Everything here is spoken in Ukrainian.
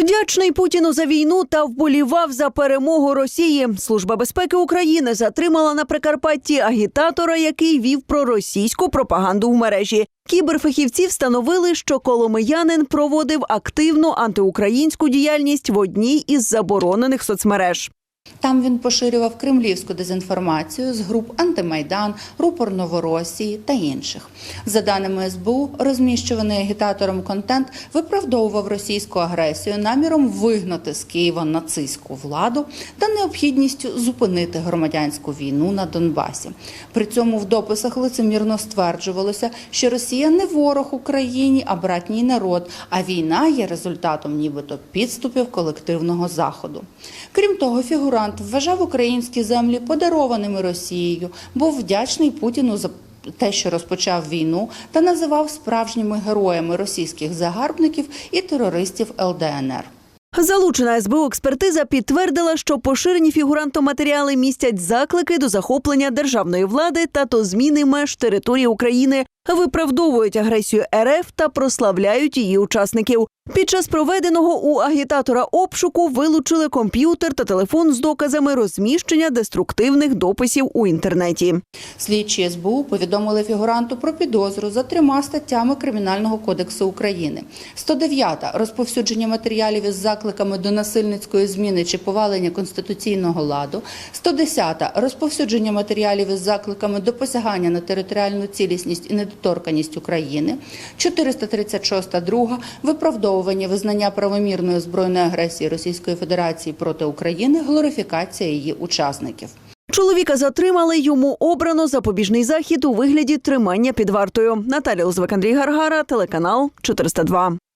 Вдячний Путіну за війну та вболівав за перемогу Росії. Служба безпеки України затримала на Прикарпатті агітатора, який вів проросійську пропаганду в мережі. Кіберфахівці встановили, що коломиянин проводив активну антиукраїнську діяльність в одній із заборонених соцмереж. Там він поширював кремлівську дезінформацію з груп Антимайдан, Рупор Новоросії та інших. За даними СБУ, розміщуваний агітатором контент виправдовував російську агресію наміром вигнати з Києва нацистську владу та необхідністю зупинити громадянську війну на Донбасі. При цьому в дописах лицемірно стверджувалося, що Росія не ворог Україні, а братній народ, а війна є результатом нібито підступів колективного заходу. Крім того, фігурант вважав українські землі подарованими Росією, був вдячний Путіну за те, що розпочав війну, та називав справжніми героями російських загарбників і терористів ЛДНР. Залучена СБУ експертиза підтвердила, що поширені фігурантом матеріали містять заклики до захоплення державної влади та до зміни меж території України, виправдовують агресію РФ та прославляють її учасників. Під час проведеного у агітатора обшуку вилучили комп'ютер та телефон з доказами розміщення деструктивних дописів у інтернеті. Слідчі СБУ повідомили фігуранту про підозру за трьома статтями Кримінального кодексу України. 109 – розповсюдження матеріалів із закликами до насильницької зміни чи повалення конституційного ладу. 110 – розповсюдження матеріалів із закликами до посягання на територіальну цілісність і недоторканність України. 436 – друга – виправдовування визнання правомірної збройної агресії Російської Федерації проти України, глорифікація її учасників. Чоловіка затримали. Йому обрано запобіжний захід у вигляді тримання під вартою. Наталя Лозвик, Андрій Гаргара, телеканал 402.